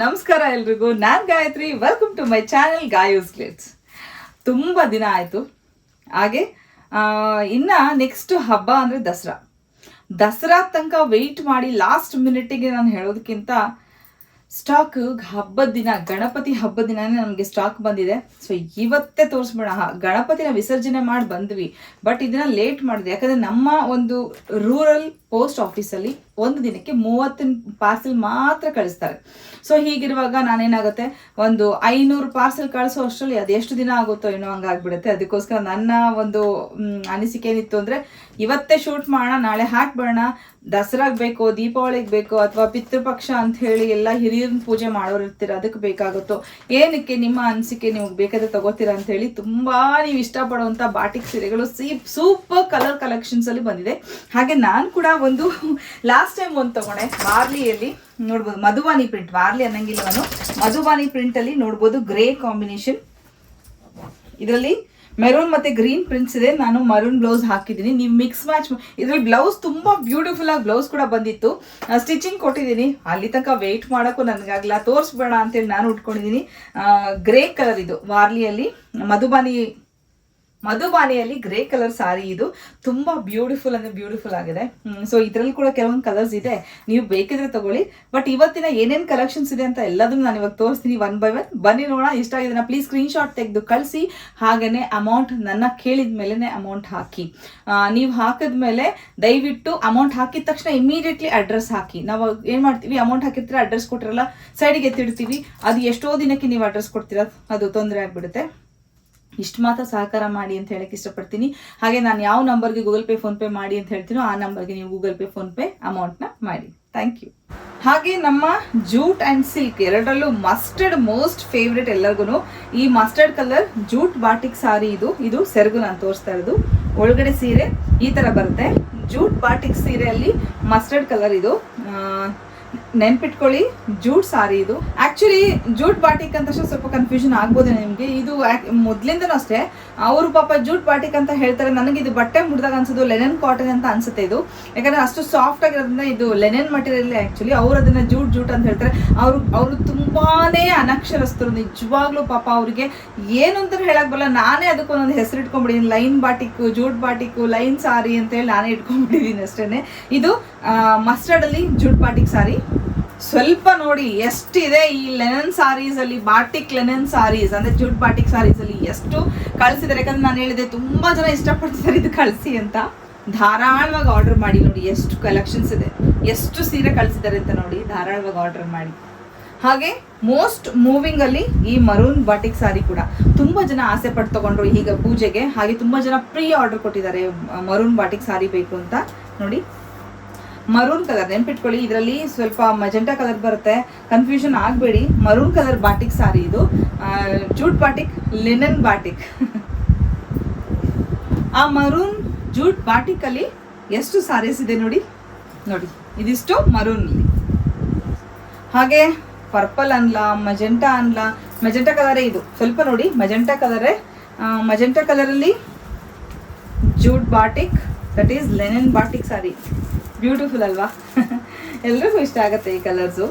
ನಮಸ್ಕಾರ ಎಲ್ರಿಗೂ. ನಾನ್ Gayatri. Welcome to my channel ಗಾಯೂಸ್ ಗ್ಲೇಟ್ಸ್ ತುಂಬ ದಿನ ಆಯಿತು. ಹಾಗೆ ಇನ್ನ ನೆಕ್ಸ್ಟ್ ಹಬ್ಬ ಅಂದರೆ ದಸರಾ. ದಸರಾ ತನಕ ವೆಯ್ಟ್ ಮಾಡಿ ಲಾಸ್ಟ್ ಮಿನಿಟಿಗೆ ನಾನು ಹೇಳೋದಕ್ಕಿಂತ ಸ್ಟಾಕ್ ಹಬ್ಬದ ದಿನ, ಗಣಪತಿ ಹಬ್ಬದ ದಿನನೇ ನಮಗೆ ಸ್ಟಾಕ್ ಬಂದಿದೆ. ಸೊ ಇವತ್ತೇ ತೋರಿಸ್ಬೇಡ ಗಣಪತಿನ ವಿಸರ್ಜನೆ ಮಾಡಿ ಬಂದ್ವಿ. ಬಟ್ ಇದನ್ನ ಲೇಟ್ ಮಾಡಿದೆ ಯಾಕಂದ್ರೆ ನಮ್ಮ ಒಂದು ರೂರಲ್ ಪೋಸ್ಟ್ ಆಫೀಸಲ್ಲಿ ಒಂದು ದಿನಕ್ಕೆ ಮೂವತ್ತಿನ ಪಾರ್ಸೆಲ್ ಮಾತ್ರ ಕಳಿಸ್ತಾರೆ. ಸೊ ಹೀಗಿರುವಾಗ ನಾನೇನಾಗುತ್ತೆ? ಒಂದು ಐನೂರು ಪಾರ್ಸೆಲ್ ಕಳಿಸೋ ಅಷ್ಟರಲ್ಲಿ ಅದು ಎಷ್ಟು ದಿನ ಆಗುತ್ತೋ ಏನೋ ಹಂಗಾಗ್ಬಿಡುತ್ತೆ. ಅದಕ್ಕೋಸ್ಕರ ನನ್ನ ಒಂದು ಅನಿಸಿಕೆ ಏನಿತ್ತು ಅಂದರೆ, ಇವತ್ತೇ ಶೂಟ್ ಮಾಡೋಣ, ನಾಳೆ ಹಾಕ್ಬಿಡೋಣ ದಸರಾಗ್ ಬೇಕೋ, ದೀಪಾವಳಿಗೆ ಬೇಕೋ, ಅಥವಾ ಪಿತೃಪಕ್ಷ ಅಂತ ಹೇಳಿ ಎಲ್ಲ ಹಿರಿಯರನ್ನ ಪೂಜೆ ಮಾಡೋರು ಇರ್ತೀರ ಅದಕ್ಕೆ ಬೇಕಾಗುತ್ತೋ? ಏನಕ್ಕೆ ನಿಮ್ಮ ಅನಿಸಿಕೆ ನಿಮ್ಗೆ ಬೇಕಾದ್ರೆ ತಗೋತೀರಾ ಅಂತ ಹೇಳಿ ತುಂಬಾ ನೀವು ಇಷ್ಟಪಡುವಂಥ ಬಾಟಿಕ್ ಸೀರೆಗಳು ಸೀಪ್, ಸೂಪರ್ ಕಲರ್ ಕಲೆಕ್ಷನ್ಸಲ್ಲಿ ಬಂದಿದೆ. ಹಾಗೆ ನಾನು ಕೂಡ ಒಂದು ಲಾಸ್ಟ್ ಟೈಮ್ ಒಂದು ತಗೊಂಡೆ ವಾರ್ಲಿಯಲ್ಲಿ ನೋಡ್ಬೋದು. ಮಧುವಾನಿ ಪ್ರಿಂಟ್ ವಾರ್ಲಿ ಅನ್ನಂಗಿಲ್ಲ ನಾನು ಮಧುವಾನಿ ಪ್ರಿಂಟ್ ಅಲ್ಲಿ ನೋಡ್ಬೋದು ಗ್ರೇ ಕಾಂಬಿನೇಷನ್ ಇದರಲ್ಲಿ ಮೆರೂನ್ ಮತ್ತೆ ಗ್ರೀನ್ ಪ್ರಿಂಟ್ಸ್ ಇದೆ. ನಾನು ಮರೂನ್ ಬ್ಲೌಸ್ ಹಾಕಿದ್ದೀನಿ. ನೀವು ಮಿಕ್ಸ್ ಮ್ಯಾಚ್ ಇದರಲ್ಲಿ ಬ್ಲೌಸ್ ತುಂಬಾ ಬ್ಯೂಟಿಫುಲ್ ಆಗಿ ಬ್ಲೌಸ್ ಕೂಡ ಬಂದಿತ್ತು. ಸ್ಟಿಚಿಂಗ್ ಕೊಟ್ಟಿದ್ದೀನಿ. ಅಲ್ಲಿ ತನಕ ವೆಯ್ಟ್ ಮಾಡೋಕ್ಕೂ ನನಗಾಗಲ್ಲ ತೋರಿಸ್ಬೇಡ ಅಂತೇಳಿ ನಾನು ಉಟ್ಕೊಂಡಿದ್ದೀನಿ. ಗ್ರೇ ಕಲರ್ ಇದು ವಾರ್ಲಿಯಲ್ಲಿ ಮಧುಬಾನಿ ಮಧುಬಾನಿಯಲ್ಲಿ ಗ್ರೇ ಕಲರ್ ಸಾರಿ ಇದು. ತುಂಬಾ ಬ್ಯೂಟಿಫುಲ್ ಅಂದ್ರೆ ಬ್ಯೂಟಿಫುಲ್ ಆಗಿದೆ. ಸೊ ಇದರಲ್ಲಿ ಕೂಡ ಕೆಲವೊಂದು ಕಲರ್ಸ್ ಇದೆ. ನೀವು ಬೇಕಿದ್ರೆ ತಗೊಳ್ಳಿ. ಬಟ್ ಇವತ್ತಿನ ಏನೇನು ಕಲೆಕ್ಷನ್ಸ್ ಇದೆ ಅಂತ ಎಲ್ಲದನ್ನು ನಾನು ಇವಾಗ ತೋರಿಸ್ತೀನಿ ಒನ್ ಬೈ ಒನ್ ಬನ್ನಿ ನೋಡೋಣ, ಇಷ್ಟ ಆಗಿದ್ರೆ ಪ್ಲೀಸ್ ಸ್ಕ್ರೀನ್ ಶಾಟ್ ತೆಗೆದು ಕಳಿಸಿ. ಹಾಗೇನೆ ಅಮೌಂಟ್ ನನ್ನ ಕೇಳಿದ ಮೇಲೆನೆ ಅಮೌಂಟ್ ಹಾಕಿ. ನೀವು ಹಾಕಿದ್ಮೇಲೆ ದಯವಿಟ್ಟು ಅಮೌಂಟ್ ಹಾಕಿದ ತಕ್ಷಣ ಇಮಿಡಿಯೇಟ್ಲಿ ಅಡ್ರೆಸ್ ಹಾಕಿ. ನಾವು ಏನ್ ಮಾಡ್ತೀವಿ ಅಮೌಂಟ್ ಹಾಕಿರ್ತೀರ ಅಡ್ರೆಸ್ ಕೊಟ್ಟಿರಲ್ಲ ಸೈಡಿಗೆ ಎತ್ತಿಡ್ತೀವಿ. ಅದು ಎಷ್ಟೋ ದಿನಕ್ಕೆ ನೀವು ಅಡ್ರೆಸ್ ಕೊಡ್ತೀರಾ, ಅದು ತೊಂದರೆ ಆಗ್ಬಿಡುತ್ತೆ. ಇಷ್ಟು ಮಾತ್ರ ಸಹಕಾರ ಮಾಡಿ ಅಂತ ಹೇಳಕ್ಕೆ ಇಷ್ಟಪಡ್ತೀನಿ. ಹಾಗೆ ನಾನು ಯಾವ ನಂಬರ್ಗೆ ಗೂಗಲ್ ಪೇ ಫೋನ್ ಪೇ ಮಾಡಿ ಅಂತ ಹೇಳ್ತೀನೋ ಆ ನಂಬರ್ಗೆ ನೀವು ಗೂಗಲ್ ಪೇ ಫೋನ್ ಪೇ ಅಮೌಂಟ್ನ ಮಾಡಿ. ಥ್ಯಾಂಕ್ ಯು ಹಾಗೆ ನಮ್ಮ ಜೂಟ್ ಅಂಡ್ ಸಿಲ್ಕ್ ಎರಡರಲ್ಲೂ ಮಸ್ಟರ್ಡ್ ಮೋಸ್ಟ್ ಫೇವ್ರೆಟ್ ಎಲ್ಲರಿಗೂ ಈ mustard colour jute batik sari ಇದು. ಇದು ಸೆರಗು ನಾನು ತೋರಿಸ್ತಾ ಇರೋದು. ಒಳಗಡೆ ಸೀರೆ ಈ ತರ ಬರುತ್ತೆ. ಜೂಟ್ ಬಾಟಿಕ್ ಸೀರೆಯಲ್ಲಿ ಮಸ್ಟರ್ಡ್ ಕಲರ್ ಇದು. ನೆನ್ಪಿಟ್ಕೊಳ್ಳಿ ಜೂಟ್ ಸಾರಿ ಇದು. ಆಕ್ಚುಲಿ ಜೂಟ್ ಬಾಟಿಕ್ ಅಂತ ಸ್ವಲ್ಪ ಕನ್ಫ್ಯೂಷನ್ ಆಗ್ಬೋದು ನಿಮಗೆ. ಇದು ಮೊದ್ಲಿಂದನೂ ಅಷ್ಟೇ. ಅವರು ಪಾಪ ಜೂಟ್ ಬಾಟಿಕ್ ಅಂತ ಹೇಳ್ತಾರೆ. ನನಗೆ ಇದು ಬಟ್ಟೆ ಮುಡ್ದಾಗ ಅನ್ಸೋದು ಲೆನನ್ ಕಾಟನ್ ಅಂತ ಅನ್ಸುತ್ತೆ ಇದು. ಯಾಕಂದ್ರೆ ಅಷ್ಟು ಸಾಫ್ಟ್ ಆಗಿರೋದ್ರಿಂದ ಇದು ಲೆನನ್ ಮಟೀರಿಯಲ್ ಆ್ಯಕ್ಚುಲಿ ಅವ್ರು ಅದನ್ನ ಜೂಟ್ ಜೂಟ್ ಅಂತ ಹೇಳ್ತಾರೆ. ಅವರು ಅವರು ತುಂಬಾನೇ ಅನಕ್ಷರಸ್ಥರು. ನಿಜವಾಗ್ಲೂ ಪಾಪ ಅವರಿಗೆ ಏನು ಅಂತ ಹೇಳಕ್ ಬರಲ್ಲ. ನಾನೇ ಅದಕ್ಕೊಂದೊಂದು ಹೆಸರು ಇಟ್ಕೊಂಡ್ಬಿಟ್ಟಿದ್ದೀನಿ line batik jute batik line sari ಅಂತ ಹೇಳಿ ನಾನೇ ಇಟ್ಕೊಂಡ್ಬಿಟ್ಟಿದ್ದೀನಿ ಅಷ್ಟೇನೆ. ಇದು ಮಸ್ಟರ್ಡ್ ಅಲ್ಲಿ ಜೂಟ್ ಬಾಟಿಕ್ ಸಾರಿ. ಸ್ವಲ್ಪ ನೋಡಿ, ಎಷ್ಟಿದೆ ಈ ಲೆನನ್ ಸಾರೀಸ್ ಅಲ್ಲಿ ಬಾಟಿಕ್ ಲೆನನ್ ಸಾರೀಸ್ ಅಂದ್ರೆ ಜುಡ್ ಬಾಟಿಕ್ ಸಾರೀಸ್ ಅಲ್ಲಿ ಎಷ್ಟು ಕಳ್ಸಿದ್ದಾರೆ? ಯಾಕಂದ್ರೆ ನಾನು ಹೇಳಿದೆ, ತುಂಬಾ ಜನ ಇಷ್ಟಪಡ್ತಿದ್ದಾರೆ ಇದು ಕಳಿಸಿ ಅಂತ. ಧಾರಾಳವಾಗಿ ಆರ್ಡರ್ ಮಾಡಿ ನೋಡಿ, ಎಷ್ಟು ಕಲೆಕ್ಷನ್ಸ್ ಇದೆ. ಎಷ್ಟು ಸೀರೆ ಕಳ್ಸಿದ್ದಾರೆ ಅಂತ ನೋಡಿ, ಧಾರಾಳವಾಗಿ ಆರ್ಡರ್ ಮಾಡಿ. ಹಾಗೆ ಮೋಸ್ಟ್ ಮೂವಿಂಗ್ ಅಲ್ಲಿ ಈ ಮರೂನ್ ಬಾಟಿಕ್ ಸಾರಿ ಕೂಡ. ತುಂಬಾ ಜನ ಆಸೆ ಪಟ್ಟು ತಗೊಂಡ್ರು ಈಗ ಪೂಜೆಗೆ. ಹಾಗೆ ತುಂಬಾ ಜನ ಪ್ರೀ ಆರ್ಡರ್ ಕೊಟ್ಟಿದ್ದಾರೆ ಮರೂನ್ ಬಾಟಿಕ್ ಸಾರಿ ಬೇಕು ಅಂತ. ನೋಡಿ ಮರೂನ್ ಕಲರ್ ನೆನ್ಪಿಟ್ಕೊಳ್ಳಿ ಇದರಲ್ಲಿ ಸ್ವಲ್ಪ ಮಜೆಂಟಾ ಕಲರ್ ಬರುತ್ತೆ. ಕನ್ಫ್ಯೂಷನ್ ಆಗಬೇಡಿ. ಮರೂನ್ ಕಲರ್ ಬಾಟಿಕ್ ಸಾರಿ ಇದು. ಜೂಟ್ ಬಾಟಿಕ್ ಲಿನನ್ ಬಾಟಿಕ್ ಆ ಮರೂನ್ ಜೂಟ್ ಬಾಟಿಕ್ ಅಲ್ಲಿ ಎಷ್ಟು ಸಾರೀಸ್ ಇದೆ ನೋಡಿ. ನೋಡಿ, ಇದಿಷ್ಟು ಮರೂನ್ ಅಲ್ಲಿ. ಹಾಗೆ ಪರ್ಪಲ್ ಅನ್ಲ ಮಜೆಂಟಾ ಅನ್ಲ. ಮಜೆಂಟಾ ಕಲರೇ ಇದು. ಸ್ವಲ್ಪ ನೋಡಿ ಮಜೆಂಟಾ ಕಲರೇ ಮಜೆಂಟಾ ಕಲರಲ್ಲಿ jute batik that is linen batik sari beautiful ಅಲ್ವಾ? ಎಲ್ರಿಗೂ ಇಷ್ಟ ಆಗುತ್ತೆ ಈ ಕಲರ್ಸು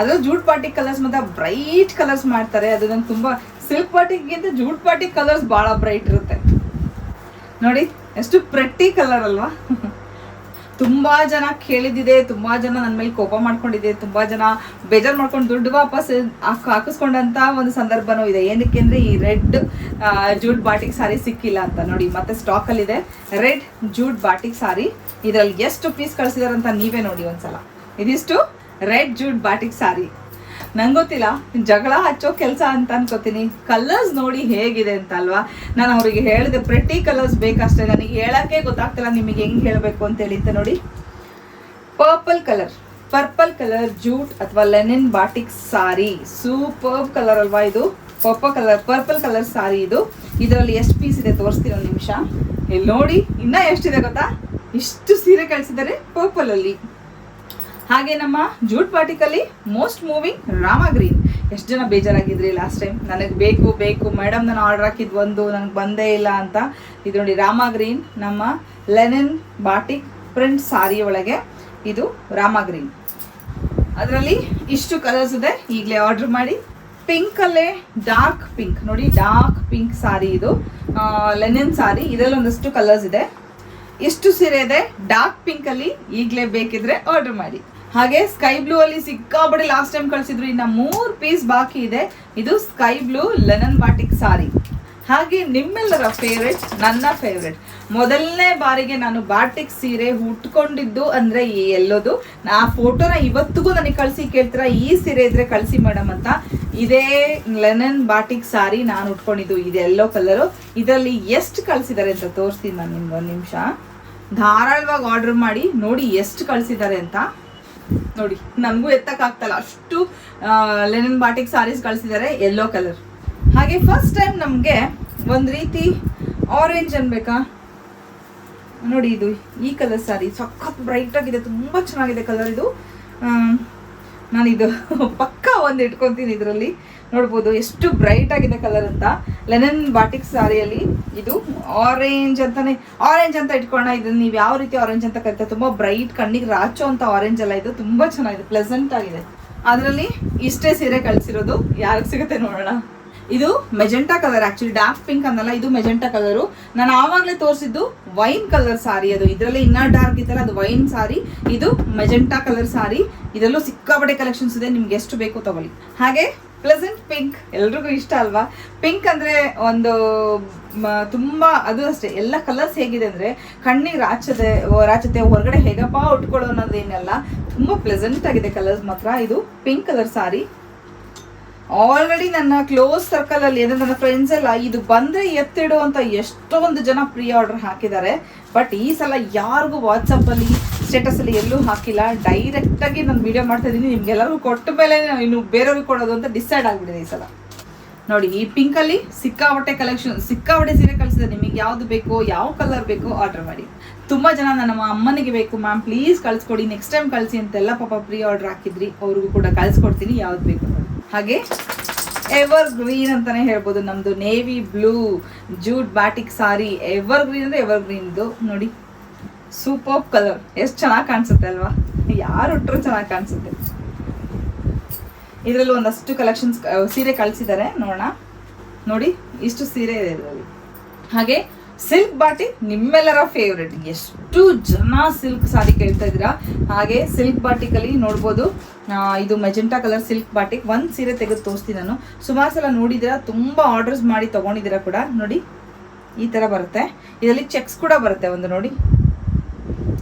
ಅದು ಜೂಟ್ ಪಾರ್ಟಿ ಕಲರ್ಸ್ ಮತ್ತೆ ಬ್ರೈಟ್ ಕಲರ್ಸ್ ಮಾಡ್ತಾರೆ. ಅದು ನಂಗೆ ತುಂಬ ಸಿಲ್ಕ್ ಪಾರ್ಟಿಗಿಂತ ಜೂಟ್ ಪಾರ್ಟಿ ಕಲರ್ಸ್ ಭಾಳ ಬ್ರೈಟ್ ಇರುತ್ತೆ. ನೋಡಿ, ಎಷ್ಟು ಪ್ರೆಟ್ಟಿ ಕಲರ್ ಅಲ್ವಾ? ತುಂಬಾ ಜನ ಕೇಳಿದಿದೆ ತುಂಬಾ ಜನ ನನ್ನ ಮೇಲೆ ಕೋಪ ಮಾಡ್ಕೊಂಡಿದೆ, ತುಂಬಾ ಜನ ಬೇಜಾರ್ ಮಾಡ್ಕೊಂಡು ದುಡ್ಡು ವಾಪಸ್ ಹಾಕ್- ಹಾಕಿಸ್ಕೊಂಡಂತ ಒಂದು ಸಂದರ್ಭನೂ ಇದೆ. ಏನಕ್ಕೆ ಅಂದ್ರೆ ಈ ರೆಡ್ ಜೂಟ್ ಬಾಟಿಕ್ ಸಾರಿ ಸಿಕ್ಕಿಲ್ಲ ಅಂತ ನೋಡಿ, ಮತ್ತೆ ಸ್ಟಾಕ್ ಅಲ್ಲಿ ಇದೆ. ರೆಡ್ ಜೂಟ್ ಬಾಟಿಕ್ ಸಾರಿ, ಇದ್ರಲ್ಲಿ ಎಷ್ಟು ಪೀಸ್ ಕಳ್ಸಿದಾರಂತ ನೀವೇ ನೋಡಿ ಒಂದ್ಸಲ. ಇದಿಷ್ಟು ರೆಡ್ ಜೂಟ್ ಬಾಟಿಕ್ ಸಾರಿ. ನಂಗೆ ಗೊತ್ತಿಲ್ಲ, ಜಗಳ ಹಚ್ಚೋ ಕೆಲಸ ಅಂತ ಅನ್ಕೋತೀನಿ. ಕಲರ್ಸ್ ನೋಡಿ ಹೇಗಿದೆ ಅಂತ ಅಲ್ವಾ ನಾನು ಅವರಿಗೆ ಹೇಳಿದೆ ಪ್ರತಿ ಕಲರ್ಸ್ ಬೇಕಷ್ಟೇ. ನನಗೆ ಹೇಳಕ್ಕೆ ಗೊತ್ತಾಗ್ತಿಲ್ಲ, ನಿಮಗೆ ಹೆಂಗ್ ಹೇಳಬೇಕು ಅಂತ ನೋಡಿ. Purple colour purple colour jute ಅಥವಾ linen batik sari super colour ಅಲ್ವಾ ಇದು? Purple colour purple colour sari ಇದು. ಇದರಲ್ಲಿ ಎಷ್ಟು ಪೀಸ್ ಇದೆ ತೋರಿಸ್ತೀನಿ ಒಂದು ನಿಮಿಷ? ಇಲ್ಲಿ ನೋಡಿ, ಇನ್ನ ಎಷ್ಟಿದೆ ಗೊತ್ತಾ? ಇಷ್ಟು ಸೀರೆ ಕಳಿಸಿದ್ದಾರೆ ಪರ್ಪಲ್ ಅಲ್ಲಿ. ಹಾಗೆ ನಮ್ಮ ಜೂಟ್ ಪಾರ್ಟಿಕಲ್ಲಿ ಮೋಸ್ಟ್ ಮೂವಿಂಗ್ ರಾಮ ಗ್ರೀನ್. ಎಷ್ಟು ಜನ ಬೇಜಾರಾಗಿದ್ರಿ ಲಾಸ್ಟ್ ಟೈಮ್ ನನಗೆ ಬೇಕು ಬೇಕು ಮೇಡಮ್ ನಾನು ಆರ್ಡರ್ ಹಾಕಿದ್ ಒಂದು ನನಗೆ ಬಂದೇ ಇಲ್ಲ ಅಂತ. ಇದು ನೋಡಿ ರಾಮ ಗ್ರೀನ್, ನಮ್ಮ ಲೆನಿನ್ ಬಾಟಿಕ್ ಪ್ರಿಂಟ್ ಸಾರಿ ಒಳಗೆ ಇದು ರಾಮ ಗ್ರೀನ್. ಅದರಲ್ಲಿ ಇಷ್ಟು ಕಲರ್ಸ್ ಇದೆ, ಈಗಲೇ ಆರ್ಡರ್ ಮಾಡಿ. ಪಿಂಕ್ ಅಲ್ಲೇ ಡಾರ್ಕ್ ಪಿಂಕ್ ನೋಡಿ ಡಾರ್ಕ್ ಪಿಂಕ್ ಸಾರಿ ಇದು. ಲೆನಿನ್ ಸಾರಿ, ಇದರಲ್ಲಿ ಒಂದಷ್ಟು ಕಲರ್ಸ್ ಇದೆ. ಎಷ್ಟು ಸೀರೆ ಇದೆ ಡಾರ್ಕ್ ಪಿಂಕ್ ಅಲ್ಲಿ ಈಗಲೇ ಬೇಕಿದ್ರೆ ಆರ್ಡರ್ ಮಾಡಿ. ಹಾಗೆ ಸ್ಕೈ ಬ್ಲೂ ಅಲ್ಲಿ ಸಿಕ್ಕಾಬಡಿ ಲಾಸ್ಟ್ ಟೈಮ್ ಕಳಿಸಿದ್ರು, ಇನ್ನ ಮೂರ್ ಪೀಸ್ ಬಾಕಿ ಇದೆ. ಇದು sky blue linen batik sari. ಹಾಗೆ ನಿಮ್ಮೆಲ್ಲರ ಫೇವ್ರೆಟ್ ನನ್ನ ಫೇವ್ರೆಟ್ ಮೊದಲನೇ ಬಾರಿಗೆ ನಾನು ಬಾಟಿಕ್ ಸೀರೆ ಉಟ್ಕೊಂಡಿದ್ದು ಅಂದ್ರೆ ಈ ಎಲ್ಲೋದು. ಆ ಫೋಟೋನ ಇವತ್ತಿಗೂ ನನಗೆ ಕಳಿಸಿ ಕೇಳ್ತೀರಾ? ಈ ಸೀರೆ ಇದ್ರೆ ಕಳಿಸಿ ಮೇಡಮ್ ಅಂತ. ಇದೇ ಲೆನನ್ ಬಾಟಿಕ್ ಸಾರಿ ನಾನು ಉಟ್ಕೊಂಡಿದ್ದು. ಇದು ಎಲ್ಲೋ ಕಲರು ಇದರಲ್ಲಿ ಎಷ್ಟು ಕಳಿಸಿದ್ದಾರೆ ಅಂತ ತೋರಿಸ್ತೀನಿ ನಾನು ನಿಮ್ಗೆ ಒಂದು ನಿಮಿಷ. ಧಾರಾಳವಾಗಿ ಆರ್ಡರ್ ಮಾಡಿ ನೋಡಿ ಎಷ್ಟು ಕಳಿಸಿದ್ದಾರೆ ಅಂತ. ನೋಡಿ ನನಗೂ ಎತ್ತಕ್ಕಾಗ್ತಲ್ಲ ಅಷ್ಟು ಲೆನನ್ ಬಾಟಿಕ್ ಸಾರೀಸ್ ಕಳಿಸಿದ್ದಾರೆ ಎಲ್ಲೋ ಕಲರ್ ಹಾಗೆ ಫಸ್ಟ್ ಟೈಮ್ ನಮಗೆ ಒಂದು ರೀತಿ ಆರೆಂಜ್ ಅನ್ಬೇಕಾ? ನೋಡಿ ಇದು, ಈ ಕಲರ್ ಸಾರಿ ಸಖತ್ ಬ್ರೈಟ್ ಆಗಿದೆ, ತುಂಬ ಚೆನ್ನಾಗಿದೆ ಕಲರ್ ಇದು. ನಾನಿದು ಪಕ್ಕ ಒಂದು ಇಟ್ಕೊತೀನಿ ಇದರಲ್ಲಿ. ನೋಡ್ಬೋದು, ಎಷ್ಟು ಬ್ರೈಟ್ ಆಗಿದೆ ಕಲರ್ ಅಂತ. ಲೆನನ್ ಬಾಟಿಕ್ ಸಾರಿಯಲ್ಲಿ ಇದು ಆರೆಂಜ್ ಅಂತಾನೆ ಆರೆಂಜ್ ಅಂತ ಇಟ್ಕೊಳ್ಳೋಣ ಇದನ್ನ ನೀವು ಯಾವ ರೀತಿ ಆರೆಂಜ್ ಅಂತ ಕರಿತಾರೆ ತುಂಬ ಬ್ರೈಟ್ ಕಣ್ಣಿಗೆ ರಾಚೋ ಅಂತ ಆರೆಂಜ್ ಎಲ್ಲ ಇದು, ತುಂಬ ಚೆನ್ನಾಗಿದೆ ಪ್ಲೆಸೆಂಟ್ ಆಗಿದೆ. ಅದರಲ್ಲಿ ಇಷ್ಟೇ ಸೀರೆ ಕಳಿಸಿರೋದು, ಯಾರಿಗೆ ಸಿಗುತ್ತೆ ನೋಡೋಣ. ಇದು magenta colour actually dark pink ಅನ್ನಲ್ಲ, ಇದು ಮೆಜೆಂಟಾ ಕಲರು ನಾನು ಆವಾಗಲೇ ತೋರಿಸಿದ್ದು ವೈನ್ ಕಲರ್ ಸಾರಿ ಅದು. ಇದರಲ್ಲಿ ಇನ್ನ ಡಾರ್ಕ್ ಇತ್ತಲ್ಲ, ಅದು ವೈನ್ ಸಾರಿ. ಇದು ಮೆಜೆಂಟಾ ಕಲರ್ ಸಾರಿ. ಇದರಲ್ಲೂ ಸಿಕ್ಕಾಪಟ್ಟೆ ಕಲೆಕ್ಷನ್ಸ್ ಇದೆ, ನಿಮ್ಗೆ ಎಷ್ಟು ಬೇಕು ತಗೊಳ್ಳಿ. ಹಾಗೆ ಪ್ಲೆಸೆಂಟ್ ಪಿಂಕ್ ಎಲ್ರಿಗೂ ಇಷ್ಟ ಅಲ್ವಾ? ಪಿಂಕ್ ಅಂದ್ರೆ ಒಂದು ತುಂಬ ಅದು ಅಷ್ಟೇ. ಎಲ್ಲ ಕಲರ್ಸ್ ಹೇಗಿದೆ ಅಂದ್ರೆ ಕಣ್ಣಿಗೆ ರಾಚದೆ ರಾಚತೆ ಹೊರಗಡೆ ಹೇಗಪ್ಪ ಉಟ್ಕೊಳ್ಳೋ ಅನ್ನೋದೇನಲ್ಲ ತುಂಬಾ ಪ್ಲೆಸೆಂಟ್ ಆಗಿದೆ ಕಲರ್ಸ್ ಮಾತ್ರ. ಇದು ಪಿಂಕ್ ಕಲರ್ ಸಾರಿ ಆಲ್ರೆಡಿ ನನ್ನ ಕ್ಲೋಸ್ ಸರ್ಕಲ್ ಅಲ್ಲಿ ಏನಂದ್ರೆ ನನ್ನ ಫ್ರೆಂಡ್ಸ್ ಎಲ್ಲ ಇದು ಬಂದ್ರೆ ಎತ್ತಿಡು ಅಂತ ಎಷ್ಟೊಂದು ಜನ ಪ್ರೀ ಆರ್ಡರ್ ಹಾಕಿದ್ದಾರೆ. ಬಟ್ ಈ ಸಲ ಯಾರಿಗೂ ವಾಟ್ಸಪ್ ಅಲ್ಲಿ ಸ್ಟೇಟಸ್ ಅಲ್ಲಿ ಎಲ್ಲೂ ಹಾಕಿಲ್ಲ. ಡೈರೆಕ್ಟ್ ಆಗಿ ನಾನು ವಿಡಿಯೋ ಮಾಡ್ತಾ ಇದ್ದೀನಿ. ನಿಮ್ಗೆಲ್ಲರಿಗೂ ಕೊಟ್ಟ ಮೇಲೆ ನಾನು ಇನ್ನು ಬೇರೆಯವ್ರಿಗೆ ಕೊಡೋದು ಅಂತ ಡಿಸೈಡ್ ಆಗ್ಬಿಟ್ಟಿದೆ ಈ ಸಲ. ನೋಡಿ, ಈ ಪಿಂಕ್ ಅಲ್ಲಿ ಸಿಕ್ಕಾಪಟ್ಟೆ ಕಲೆಕ್ಷನ್ ಸಿಕ್ಕಾಪಟ್ಟೆ ಸೀರೆ ಕಳಿಸಿದೆ. ನಿಮಗೆ ಯಾವ್ದು ಬೇಕೋ, ಯಾವ ಕಲರ್ ಬೇಕೋ ಆರ್ಡರ್ ಮಾಡಿ. ತುಂಬಾ ಜನ ನನ್ನ ಅಮ್ಮನಿಗೆ ಬೇಕು. ಮ್ಯಾಮ್ ಪ್ಲೀಸ್ ಕಳಿಸ್ಕೊಡಿ. ನೆಕ್ಸ್ಟ್ ಟೈಮ್ ಕಳಿಸಿ ಅಂತೆಲ್ಲ ಪಾಪ ಪ್ರೀ ಆರ್ಡರ್ ಹಾಕಿದ್ರಿ. ಅವ್ರಿಗೂ ಕೂಡ ಕಳ್ಸ್ಕೊಡ್ತೀನಿ. ಯಾವ್ದು ಬೇಕು ಹಾಗೆ ಎವರ್ ಗ್ರೀನ್ ಅಂತಾನೆ ಹೇಳ್ಬೋದು ನಮ್ದು. Navy blue jute batik sari evergreen ಅಂದ್ರೆ ಎವರ್ ಗ್ರೀನ್ದು ನೋಡಿ ಸೂಪರ್ ಕಲರ್. ಎಷ್ಟು ಚೆನ್ನಾಗಿ ಕಾಣಿಸುತ್ತೆ ಅಲ್ವಾ? ಯಾರು ಉಟ್ರು ಚೆನ್ನಾಗಿ ಕಾಣಿಸುತ್ತೆ. ಇದರಲ್ಲಿ ಒಂದಷ್ಟು ಕಲೆಕ್ಷನ್ಸ್ ಸೀರೆ ಕಳಿಸಿದ್ದಾರೆ ನೋಡೋಣ. ನೋಡಿ, ಇಷ್ಟು ಸೀರೆ ಇದೆ ಇದರಲ್ಲಿ. ಹಾಗೆ ಸಿಲ್ಕ್ ಬಾಟಿ ನಿಮ್ಮೆಲ್ಲರ ಫೇವ್ರೆಟ್ ಎಷ್ಟು ಜನ ಸಿಲ್ಕ್ ಸಾರಿ ಕೇಳ್ತಾ ಇದ್ದೀರಾ? ಹಾಗೆ ಸಿಲ್ಕ್ ಬಾಟಿಕಲ್ಲಿ ನೋಡ್ಬೋದು. ಇದು ಮೆಜೆಂಟಾ ಕಲರ್ ಸಿಲ್ಕ್ ಬಾಟಿಕ್ ಒಂದು ಸೀರೆ ತೆಗೆದು ತೋರಿಸ್ತೀನಿ ನಾನು. ಸುಮಾರು ಸಲ ನೋಡಿದ್ದೀರಾ ತುಂಬ ಆರ್ಡರ್ಸ್ ಮಾಡಿ ತೊಗೊಂಡಿದ್ದೀರಾ ಕೂಡ. ನೋಡಿ, ಈ ಥರ ಬರುತ್ತೆ. ಇದರಲ್ಲಿ ಚೆಕ್ಸ್ ಕೂಡ ಬರುತ್ತೆ ಒಂದು ನೋಡಿ.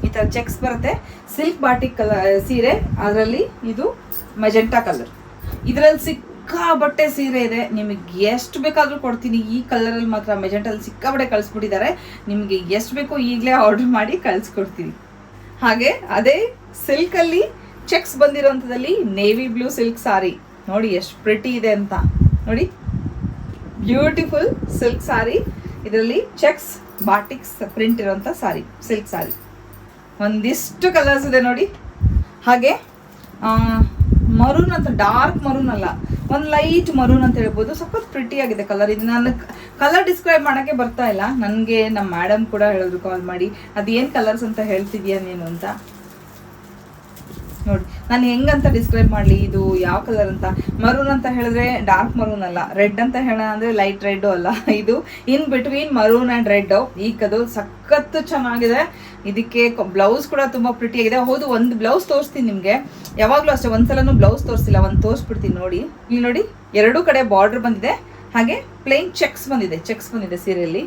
ಈ ಥರ ಚೆಕ್ಸ್ ಬರುತ್ತೆ. ಸಿಲ್ಕ್ ಬಾಟಿಕ್ ಕಲರ್ ಸೀರೆ, ಅದರಲ್ಲಿ ಇದು ಮೆಜೆಂಟಾ ಕಲರ್ ಇದರಲ್ಲಿ ಸಿಕ್ಕಾಬಟ್ಟೆ ಸೀರೆ ಇದೆ. ನಿಮಗೆ ಎಷ್ಟು ಬೇಕಾದರೂ ಕೊಡ್ತೀನಿ. ಈ ಕಲರಲ್ಲಿ ಮಾತ್ರ ಮೆಜೆಂಟಲ್ಲಿ ಸಿಕ್ಕಾಬಟ್ಟೆ ಕಳಿಸ್ಬಿಟ್ಟಿದ್ದಾರೆ. ನಿಮಗೆ ಎಷ್ಟು ಬೇಕೋ ಈಗಲೇ ಆರ್ಡರ್ ಮಾಡಿ ಕಳಿಸ್ಕೊಡ್ತೀನಿ. ಹಾಗೆ ಅದೇ ಸಿಲ್ಕಲ್ಲಿ ಚೆಕ್ಸ್ ಬಂದಿರೋಂಥದ್ದಲ್ಲಿ ನೇವಿ ಬ್ಲೂ ಸಿಲ್ಕ್ ಸಾರಿ ನೋಡಿ ಎಷ್ಟು ಪ್ರಿಟಿ ಇದೆ ಅಂತ. ನೋಡಿ. ಬ್ಯೂಟಿಫುಲ್ ಸಿಲ್ಕ್ ಸಾರಿ ಇದರಲ್ಲಿ ಚೆಕ್ಸ್ ಬಾಟಿಕ್ಸ್ ಪ್ರಿಂಟ್ ಇರೋಂಥ ಸಾರಿ ಸಿಲ್ಕ್ ಸಾರಿ ಒಂದಿಷ್ಟು ಕಲರ್ಸ್ ಇದೆ ನೋಡಿ. ಹಾಗೆ ಮರೂನ್ ಅಂತ ಡಾರ್ಕ್ ಮರೂನ್ ಅಲ್ಲ, ಒಂದು ಲೈಟ್ ಮರೂನ್ ಅಂತ ಹೇಳ್ಬೋದು. ಸಖತ್ ಪ್ರಿಟಿ ಆಗಿದೆ ಕಲರ್ ಇದು ನಾನು ಕಲರ್ ಡಿಸ್ಕ್ರೈಬ್ ಮಾಡೋಕ್ಕೆ ಬರ್ತಾ ಇಲ್ಲ. ನನಗೆ ನಮ್ಮ ಮ್ಯಾಡಮ್ ಕೂಡ ಹೇಳಿದ್ರು ಕಾಲ್ ಮಾಡಿ, ಅದೇನು ಕಲರ್ಸ್ ಅಂತ ಹೇಳ್ತಿದ್ಯಾ ನೀನು? ಅಂತ. ನೋಡಿ, ನಾನು ಹೆಂಗಂತ ಡಿಸ್ಕ್ರೈಬ್ ಮಾಡಲಿ? ಇದು ಯಾವ ಕಲರ್ ಅಂತ? ಮರೂನ್ ಅಂತ ಹೇಳಿದ್ರೆ ಡಾರ್ಕ್ ಮರೂನ್ ಅಲ್ಲ. ರೆಡ್ ಅಂತ ಹೇಳೋಣ ಅಂದರೆ ಲೈಟ್ ರೆಡ್ ಅಲ್ಲ. ಇದು in between maroon and red ಕದು ಸಖತ್ತು ಚೆನ್ನಾಗಿದೆ. ಇದಕ್ಕೆ ಬ್ಲೌಸ್ ಕೂಡ ತುಂಬ ಪ್ರಿಟಿ ಆಗಿದೆ. ಹೌದು, ಒಂದು ಬ್ಲೌಸ್ ತೋರಿಸ್ತೀನಿ ನಿಮಗೆ. ಯಾವಾಗಲೂ ಅಷ್ಟೇ, ಒಂದ್ಸಲನೂ ಬ್ಲೌಸ್ ತೋರಿಸಿಲ್ಲ, ಒಂದು ತೋರಿಸ್ಬಿಡ್ತೀನಿ ನೋಡಿ. ಇಲ್ಲಿ ನೋಡಿ, ಎರಡೂ ಕಡೆ ಬಾರ್ಡ್ರ್ ಬಂದಿದೆ. ಹಾಗೆ ಪ್ಲೇನ್ ಚೆಕ್ಸ್ ಬಂದಿದೆ ಚೆಕ್ಸ್ ಬಂದಿದೆ ಸೀರೆಯಲ್ಲಿ.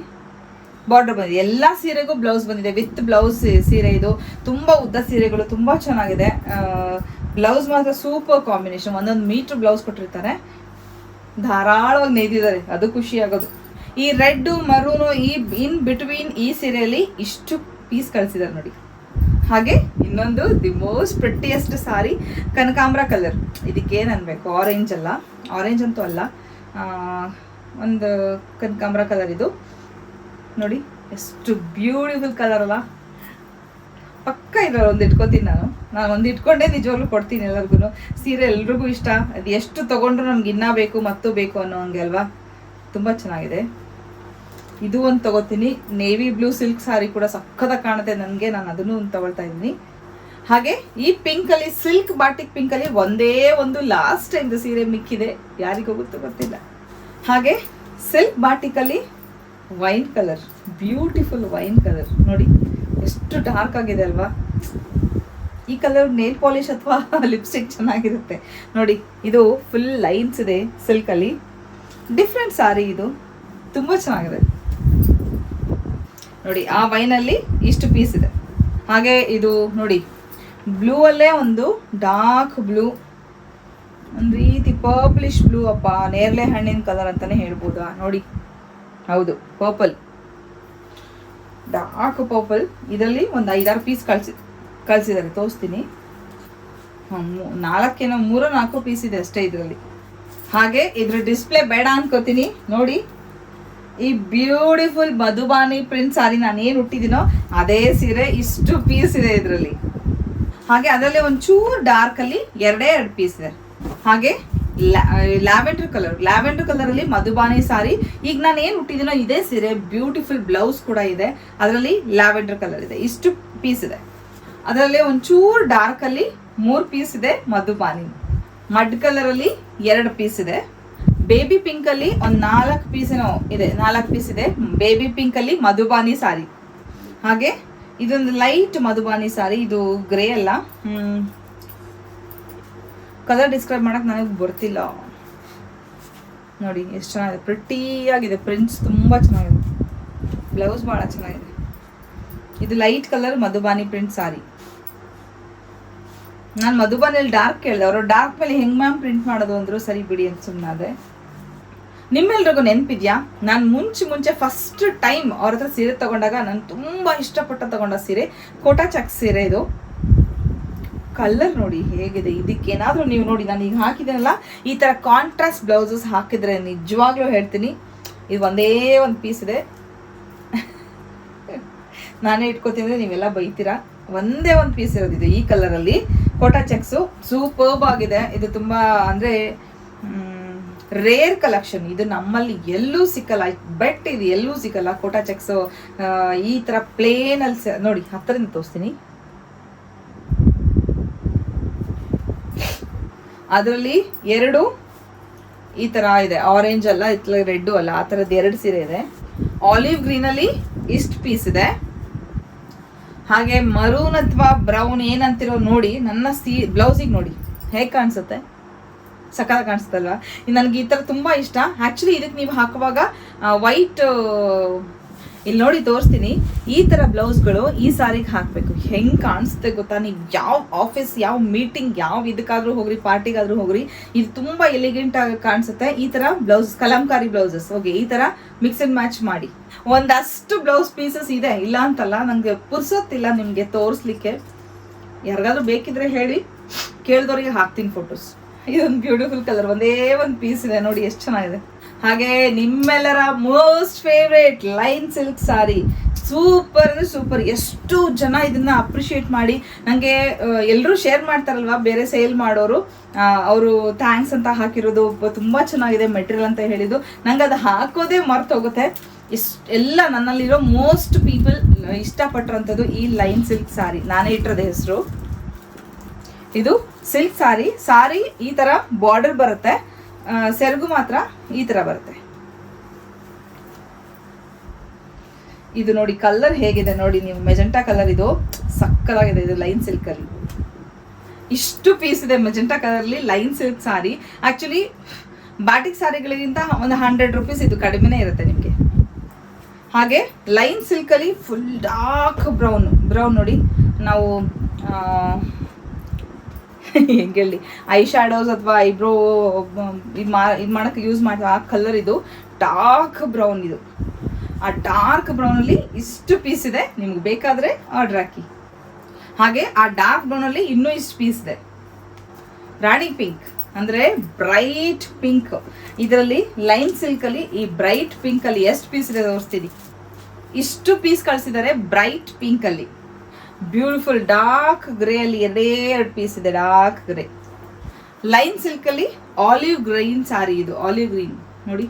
ಬಾರ್ಡರ್ ಬಂದಿದೆ. ಎಲ್ಲ ಸೀರೆಗೂ ಬ್ಲೌಸ್ ಬಂದಿದೆ. ವಿತ್ ಬ್ಲೌಸ್ ಸೀರೆ ಇದು. ತುಂಬಾ ಉದ್ದ ಸೀರೆಗಳು, ತುಂಬಾ ಚೆನ್ನಾಗಿದೆ. ಬ್ಲೌಸ್ ಮಾತ್ರ ಸೂಪರ್ ಕಾಂಬಿನೇಷನ್. ಒಂದೊಂದು ಮೀಟರ್ ಬ್ಲೌಸ್ ಕೊಟ್ಟಿರ್ತಾರೆ. ಧಾರಾಳವಾಗಿ ನೇಯ್ದಿದ್ದಾರೆ. ಅದು ಖುಷಿ ಆಗೋದು. ಈ ರೆಡ್, ಮರೂನು, ಈ ಇನ್ ಬಿಟ್ವೀನ್ ಈ ಸೀರೆಯಲ್ಲಿ ಇಷ್ಟು ಪೀಸ್ ಕಳಿಸಿದ್ದಾರೆ ನೋಡಿ. ಹಾಗೆ ಇನ್ನೊಂದು ದಿ ಮೋಸ್ಟ್ ಪ್ರಿಟ್ಟಿಯೆಸ್ಟ್ ಸಾರಿ, ಕನಕಾಂಬ್ರ ಕಲರ್. ಇದಕ್ಕೆ ಏನು ಅನ್ಬೇಕು? ಆರೆಂಜ್ ಅಲ್ಲ. ಆರೆಂಜ್ ಅಂತೂ ಅಲ್ಲ. ಒಂದು ಕನಕಾಂಬ್ರ ಕಲರ್ ಇದು. ನೋಡಿ, ಎಷ್ಟು ಬ್ಯೂಟಿಫುಲ್ ಕಲರ್ ಅಲ್ಲ. ಪಕ್ಕ ಇದ್ರ ಒಂದು ಇಟ್ಕೋತೀನಿ ನಾನು. ನಾನು ಒಂದು ಇಟ್ಕೊಂಡೆ ನಿಜವಾಗ್ಲೂ ಕೊಡ್ತೀನಿ ಎಲ್ಲರಿಗೂ ಸೀರೆ ಎಲ್ರಿಗೂ ಇಷ್ಟ. ಅದು ಎಷ್ಟು ತೊಗೊಂಡ್ರು ನಮ್ಗೆ ಇನ್ನೂ ಬೇಕು, ಮತ್ತೂ ಬೇಕು ಅನ್ನೋ ಹಂಗೆ ಅಲ್ವಾ? ತುಂಬ ಚೆನ್ನಾಗಿದೆ. ಇದು ಒಂದು ತಗೋತೀನಿ. ನೇವಿ ಬ್ಲೂ ಸಿಲ್ಕ್ ಸಾರಿ ಕೂಡ ಸಕ್ಕತ್ತಾಗಿ ಕಾಣುತ್ತೆ. ನನಗೆ, ನಾನು ಅದನ್ನು ಒಂದು ತಗೊಳ್ತಾ ಇದ್ದೀನಿ. ಹಾಗೆ, ಈ ಪಿಂಕ್ ಅಲ್ಲಿ ಸಿಲ್ಕ್ ಬಾಟಿಕ್ ಪಿಂಕ್ ಅಲ್ಲಿ ಒಂದೇ ಒಂದು ಲಾಸ್ಟ್ ಟೈಮ್ ಸೀರೆ ಮಿಕ್ಕಿದೆ. ಯಾರಿಗೂ ಗೊತ್ತು ಗೊತ್ತಿಲ್ಲ. ಹಾಗೆ ಸಿಲ್ಕ್ ಬಾಟಿಕ್ ಅಲ್ಲಿ wine colour, beautiful wine colour. ನೋಡಿ, ಎಷ್ಟು ಡಾರ್ಕ್ ಆಗಿದೆ ಅಲ್ವಾ? ಈ ಕಲರ್ ನೇಲ್ ಪಾಲಿಶ್ ಅಥವಾ ಲಿಪ್ಸ್ಟಿಕ್ ಚೆನ್ನಾಗಿರುತ್ತೆ. ನೋಡಿ, ಇದು ಫುಲ್ ಲೈನ್ಸ್ ಇದೆ ಸಿಲ್ಕ್ ಅಲ್ಲಿ ಡಿಫ್ರೆಂಟ್ ಸಾರಿ ಇದು. ತುಂಬ ಚೆನ್ನಾಗಿದೆ. ನೋಡಿ, ಆ ವೈನಲ್ಲಿ ಇಷ್ಟು ಪೀಸ್ ಇದೆ. ಹಾಗೆ ಇದು, ನೋಡಿ ಬ್ಲೂ ಅಲ್ಲೇ ಒಂದು ಡಾರ್ಕ್ ಬ್ಲೂ. ಒಂದು ರೀತಿ ಪರ್ಪ್ಲಿಷ್ ಬ್ಲೂ ಅಪ್ಪ, ನೇರಳೆ ಹಣ್ಣಿನ ಕಲರ್ ಅಂತಾನೆ ಹೇಳ್ಬೋದಾ? ನೋಡಿ ಹೌದು ಪರ್ಪಲ್ ಡಾರ್ಕ್ ಪರ್ಪಲ್ ಇದರಲ್ಲಿ ಒಂದು ಐದಾರು ಪೀಸ್ ಕಳ್ಸಿ ಕಳಿಸಿದ್ದಾರೆ ತೋರಿಸ್ತೀನಿ. ನಾಲ್ಕೇನೋ ಮೂರೋ ನಾಲ್ಕು ಪೀಸ್ ಇದೆ ಅಷ್ಟೇ ಇದರಲ್ಲಿ. ಹಾಗೆ ಇದ್ರ ಡಿಸ್ಪ್ಲೇ ಬೇಡ ಅನ್ಕೋತೀನಿ. ನೋಡಿ, ಈ ಬ್ಯೂಟಿಫುಲ್ ಮಧುಬಾನಿ ಪ್ರಿಂಟ್ ಸಾರಿ ನಾನು ಏನು ಹುಟ್ಟಿದ್ದೀನೋ ಅದೇ ಸೀರೆ, ಇಷ್ಟು ಪೀಸ್ ಇದೆ ಇದರಲ್ಲಿ. ಹಾಗೆ ಅದರಲ್ಲಿ ಒಂಚೂರು ಡಾರ್ಕಲ್ಲಿ ಎರಡೇ ಎರಡು ಪೀಸ್ ಇದೆ. ಹಾಗೆ ಲ್ಯಾವೆಂಡರ್ ಕಲರ್. ಲ್ಯಾವೆಂಡರ್ ಕಲರ್ ಅಲ್ಲಿ ಮಧುಬಾನಿ ಸಾರಿ. ಈಗ ನಾನು ಏನು ಹುಟ್ಟಿದಿನೋ ಇದೇ ಸೀರೆ. ಬ್ಯೂಟಿಫುಲ್ ಬ್ಲೌಸ್ ಕೂಡ ಇದೆ. ಅದರಲ್ಲಿ ಲ್ಯಾವೆಂಡರ್ ಕಲರ್ ಇದೆ. ಇಷ್ಟು ಪೀಸ್ ಇದೆ. ಅದರಲ್ಲಿ ಒಂಚೂರು ಡಾರ್ಕ್ ಅಲ್ಲಿ ಮೂರು ಪೀಸ್ ಇದೆ ಮಧುಬಾನಿ ಮಡ್ ಕಲರ್ ಅಲ್ಲಿ ಎರಡು ಪೀಸ್ ಇದೆ. ಬೇಬಿ ಪಿಂಕ್ ಅಲ್ಲಿ ಒಂದ್ ನಾಲ್ಕು ಪೀಸ್ ಇದೆ. ನಾಲ್ಕು ಪೀಸ್ ಇದೆ. ಬೇಬಿ ಪಿಂಕ್ ಅಲ್ಲಿ ಮಧುಬಾನಿ ಸಾರಿ. ಹಾಗೆ ಇದೊಂದು ಲೈಟ್ ಮಧುಬಾನಿ ಸಾರಿ. ಇದು ಗ್ರೇ ಅಲ್ಲ. ಕಲರ್ ಡಿಸ್ಕ್ರೈಬ್ ಮಾಡಕ್ ನನಗೆ ಬರ್ತಿಲ್ಲ. ನೋಡಿ, ಎಷ್ಟು ಚೆನ್ನಾಗಿದೆ. ಪ್ರಿಟಿಯಾಗಿದೆ ಪ್ರಿಂಟ್ಸ್ ತುಂಬಾ ಚೆನ್ನಾಗಿದೆ. ಬ್ಲೌಸ್ ಬಹಳ ಚೆನ್ನಾಗಿದೆ. ಇದು light colour Madhubani print sari ನಾನು ಮಧುಬಾನಿಯಲ್ಲಿ ಡಾರ್ಕ್ ಕೇಳಿದೆ. ಅವರು ಡಾರ್ಕ್ ಮೇಲೆ ಹೆಂಗ್ ಮ್ಯಾಮ್ ಪ್ರಿಂಟ್ ಮಾಡೋದು ಅಂದರು ಸರಿ ಬಿಡಿ ಅಂತ ಸುಮ್ಮನಾದೆ ನಿಮ್ಮೆಲ್ರಿಗೂ ನೆನಪಿದ್ಯಾ? ನಾನು ಮುಂಚೆ ಮುಂಚೆ ಫಸ್ಟ್ ಟೈಮ್ ಅವ್ರ ಹತ್ರ ಸೀರೆ ತಗೊಂಡಾಗ ನಾನು ತುಂಬಾ ಇಷ್ಟಪಟ್ಟು ತಗೊಂಡ ಸೀರೆ. ಕೋಟಾ ಚಕ್ ಸೀರೆ ಇದು. ಕಲರ್ ನೋಡಿ ಹೇಗಿದೆ ಇದಕ್ಕೇನಾದ್ರೂ ನೀವು ನೋಡಿ, ನಾನು ಈಗ ಹಾಕಿದ್ದೀನಲ್ಲ ಈ ತರ ಕಾಂಟ್ರಾಸ್ಟ್ ಬ್ಲೌಸಸ್ ಹಾಕಿದ್ರೆ ನಿಜವಾಗ್ಲೂ ಹೇಳ್ತೀನಿ, ಇದು ಒಂದೇ ಒಂದು ಪೀಸ್ ಇದೆ. ನಾನೇ ಇಟ್ಕೋತೀನಿ ನೀವೆಲ್ಲ ಬೈತೀರಾ? ಒಂದೇ ಒಂದು ಪೀಸ್ ಇರೋದಿದೆ ಈ ಕಲರಲ್ಲಿ ಕೋಟಾ ಚೆಕ್ಸು ಸೂಪರ್ಬ್ ಆಗಿದೆ. ಇದು ತುಂಬಾ ಅಂದ್ರೆ ರೇರ್ ಕಲೆಕ್ಷನ್ ಇದು ನಮ್ಮಲ್ಲಿ ಎಲ್ಲೂ ಸಿಕ್ಕಲ್ಲ. ಬೆಟ್ ಇದು ಎಲ್ಲೂ ಸಿಕ್ಕಲ್ಲ ಕೋಟಾ ಚೆಕ್ಸ್ ಈ ತರ ಪ್ಲೇನ್ ಅಲ್ಲಿ ಸ- ನೋಡಿ, ಹತ್ತರಿಂದ ತೋರಿಸ್ತೀನಿ. ಅದರಲ್ಲಿ ಎರಡು ಈ ತರ ಇದೆ. ಆರೆಂಜ್ ಅಲ್ಲ ಇತ್ತಲ ರೆಡ್ ಅಲ್ಲ. ಆ ಥರದ್ದು ಎರಡು ಸೀರೆ ಇದೆ. ಆಲಿವ್ ಗ್ರೀನ್ ಅಲ್ಲಿ ಇಷ್ಟು ಪೀಸ್ ಇದೆ. ಹಾಗೆ ಮರೂನ್ ಅಥವಾ ಬ್ರೌನ್ ಏನಂತಿರೋ ನೋಡಿ, ನನ್ನ ಸೀ ಬ್ಲೌಸಿಗೆ ನೋಡಿ. ಹೇಗೆ ಕಾಣಿಸುತ್ತೆ? ಸಕಾಲ ಕಾಣಿಸುತ್ತಲ್ವಾ? ನನಗೆ ಈ ಥರ ತುಂಬ ಇಷ್ಟ. ಆ್ಯಕ್ಚುಲಿ ಇದಕ್ಕೆ ನೀವು ಹಾಕುವಾಗ ವೈಟ್ ಇಲ್ಲಿ ನೋಡಿ ತೋರಿಸ್ತೀನಿ, ಈ ಥರ ಬ್ಲೌಸ್ಗಳು ಈ ಸಾರಿಗೆ ಹಾಕಬೇಕು. ಹೆಂಗೆ ಕಾಣಿಸುತ್ತೆ ಗೊತ್ತಾ? ನೀವು ಯಾವ ಆಫೀಸ್ ಯಾವ ಮೀಟಿಂಗ್ ಯಾವ ಇದಕ್ಕಾದ್ರೂ ಹೋಗ್ರಿ, ಪಾರ್ಟಿಗಾದ್ರೂ ಹೋಗ್ರಿ, ಇದು ತುಂಬ ಎಲಿಗೆಂಟ್ ಆಗಿ ಕಾಣಿಸುತ್ತೆ. ಈ ಥರ ಬ್ಲೌಸ್, ಕಲಂಕಾರಿ ಬ್ಲೌಸಸ್ ಓಕೆ ಈ ಥರ ಮಿಕ್ಸ್ ಅಂಡ್ ಮ್ಯಾಚ್ ಮಾಡಿ. ಒಂದಷ್ಟು ಬ್ಲೌಸ್ ಪೀಸಸ್ ಇದೆ, ಇಲ್ಲ ಅಂತಲ್ಲ ನನಗೆ ಪುರ್ಸೊತ್ತಿಲ್ಲ ನಿಮಗೆ ತೋರಿಸ್ಲಿಕ್ಕೆ. ಯಾರಿಗಾದ್ರೂ ಬೇಕಿದ್ರೆ ಹೇಳಿ ಕೇಳಿದವ್ರಿಗೆ ಹಾಕ್ತೀನಿ ಫೋಟೋಸ್ ಇದೊಂದು ಬ್ಯೂಟಿಫುಲ್ ಕಲರ್ ಒಂದೇ ಒಂದು ಪೀಸ್ ಇದೆ, ನೋಡಿ, ಎಷ್ಟು ಚೆನ್ನಾಗಿದೆ. ಹಾಗೆ ನಿಮ್ಮೆಲ್ಲರ most favourite line silk sari. Super ಅಂದ್ರೆ ಸೂಪರ್. ಎಷ್ಟು ಜನ ಇದನ್ನ ಅಪ್ರಿಶಿಯೇಟ್ ಮಾಡಿ ನನಗೆ ಎಲ್ಲರೂ ಶೇರ್ ಮಾಡ್ತಾರಲ್ವ? ಬೇರೆ ಸೇಲ್ ಮಾಡೋರು. ಅವರು ಥ್ಯಾಂಕ್ಸ್ ಅಂತ ಹಾಕಿರೋದು ತುಂಬಾ ಚೆನ್ನಾಗಿದೆ ಮೆಟೀರಿಯಲ್ ಅಂತ ಹೇಳಿದ್ದು. ನಂಗೆ ಅದು ಹಾಕೋದೇ ಮರ್ತೋಗುತ್ತೆ. ಇಷ್ಟು, ಎಲ್ಲ ನನ್ನಲ್ಲಿರೋ ಮೋಸ್ಟ್ ಪೀಪಲ್ ಇಷ್ಟಪಟ್ಟಿರೋಂಥದ್ದು ಈ ಲೈನ್ ಸಿಲ್ಕ್ ಸಾರಿ. ನಾನೇ ಇಟ್ಟಿರೋದೇ ಹೆಸರು. ಇದು ಸಿಲ್ಕ್ ಸಾರಿ. ಸಾರಿ ಈ ತರ ಬಾರ್ಡರ್ ಬರುತ್ತೆ. ಸೆರಗು ಮಾತ್ರ ಈ ತರ ಬರುತ್ತೆ. ಇದು ನೋಡಿ ಕಲರ್ ಹೇಗಿದೆ ನೋಡಿ, ನೀವು ಮೆಜೆಂಟಾ ಕಲರ್ ಇದು ಸಕ್ಕದಾಗಿದೆ ಇದು ಲೈನ್ ಸಿಲ್ಕ್ ಅಲ್ಲಿ. ಇಷ್ಟು ಪೀಸ್ ಇದೆ magenta ಕಲರ್ಲಿ line silk sari actually batik ಸಾರಿಗಳಿಗಿಂತ ಒಂದು ಹಂಡ್ರೆಡ್ ರುಪೀಸ್ ಇದು ಕಡಿಮೆನೇ ಇರುತ್ತೆ ನಿಮಗೆ. ಹಾಗೆ ಲೈನ್ ಸಿಲ್ಕ್ ಅಲ್ಲಿ ಫುಲ್ ಡಾರ್ಕ್ ಬ್ರೌನ್ ಬ್ರೌನ್ ನೋಡಿ ನಾವು ಹೆಂಗೆ ಹೇಳಿ ಐ ಶ್ಯಾಡೋಸ್ ಅಥವಾ ಐಬ್ರೋ ಇದು ಮಾ ಇದು ಮಾಡೋಕ್ಕೆ ಯೂಸ್ ಮಾಡ್ತೀವಿ. ಆ ಕಲರ್ ಇದು ಡಾರ್ಕ್ ಬ್ರೌನ್ ಇದು. ಆ ಡಾರ್ಕ್ ಬ್ರೌನಲ್ಲಿ ಇಷ್ಟು ಪೀಸ್ ಇದೆ. ನಿಮ್ಗೆ ಬೇಕಾದರೆ ಆರ್ಡರ್ ಹಾಕಿ. ಹಾಗೆ ಆ ಡಾರ್ಕ್ ಬ್ರೌನಲ್ಲಿ ಇನ್ನೂ ಇಷ್ಟು ಪೀಸ್ ಇದೆ. ರಾಣಿ ಪಿಂಕ್ ಅಂದ್ರೆ ಬ್ರೈಟ್ ಪಿಂಕ್ ಇದರಲ್ಲಿ ಲೈನ್ ಸಿಲ್ಕ್ ಅಲ್ಲಿ ಈ ಬ್ರೈಟ್ ಪಿಂಕ್ ಅಲ್ಲಿ ಎಷ್ಟು ಪೀಸ್ ಇದೆ ತೋರಿಸ್ತೀನಿ. ಇಷ್ಟು ಪೀಸ್ ಕಳಿಸಿದ್ದಾರೆ ಬ್ರೈಟ್ ಪಿಂಕ್ ಅಲ್ಲಿ. ಬ್ಯೂಟಿಫುಲ್ ಡಾರ್ಕ್ ಗ್ರೇ ಅಲ್ಲಿ ಎರಡೇ ಎರಡು ಪೀಸ್ ಇದೆ ಡಾರ್ಕ್ ಗ್ರೇ ಲೈನ್ ಸಿಲ್ಕ್ ಅಲ್ಲಿ ಆಲಿವ್ ಗ್ರೀನ್ ಸಾರಿ ಇದು ಆಲಿವ್ ಗ್ರೀನ್ ನೋಡಿ,